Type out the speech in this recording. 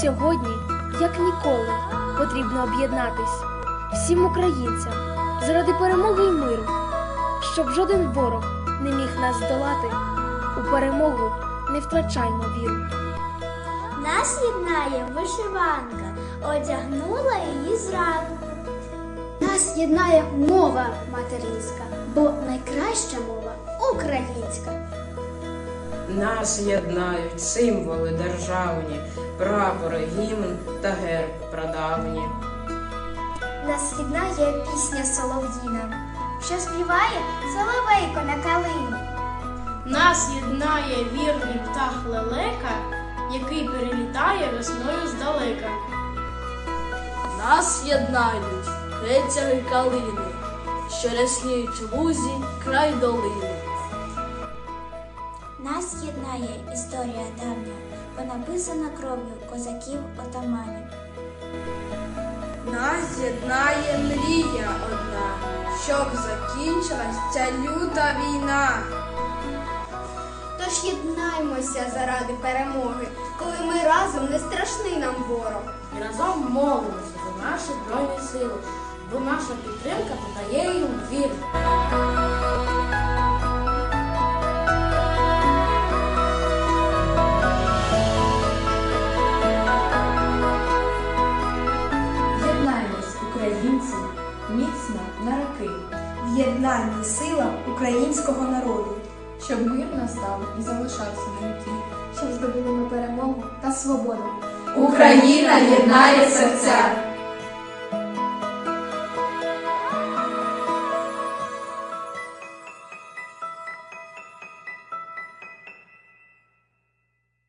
Сьогодні, як ніколи, потрібно об'єднатись всім українцям заради перемоги і миру, щоб жоден ворог не міг нас здолати. У перемогу не втрачаймо віру. Нас єднає вишиванка, одягнула її зранку. Нас єднає мова материнська, бо найкраща Нас єднають символи державні, прапори, гімн та герб прадавні. Нас єднає пісня солов'їна, що співає соловейко на калині. Нас єднає вірний птах лелека, який перелітає весною здалека. Нас єднають гетяги калини, що рясніють в лузі край долини. Нас єднає історія давня, бо написана кров'ю козаків отаманів. Нас єднає мрія одна, щоб закінчилась ця люта війна. Тож єднаймося заради перемоги, коли ми разом не страшний нам ворог. І разом молимося за наші збройні сили, бо наша підтримка додає їм віру. Українці, міцно на роки, в єднанні сила українського народу, щоб мир настав і залишався на віки. Щоб здобули ми перемогу та свободу. Україна єднає серця.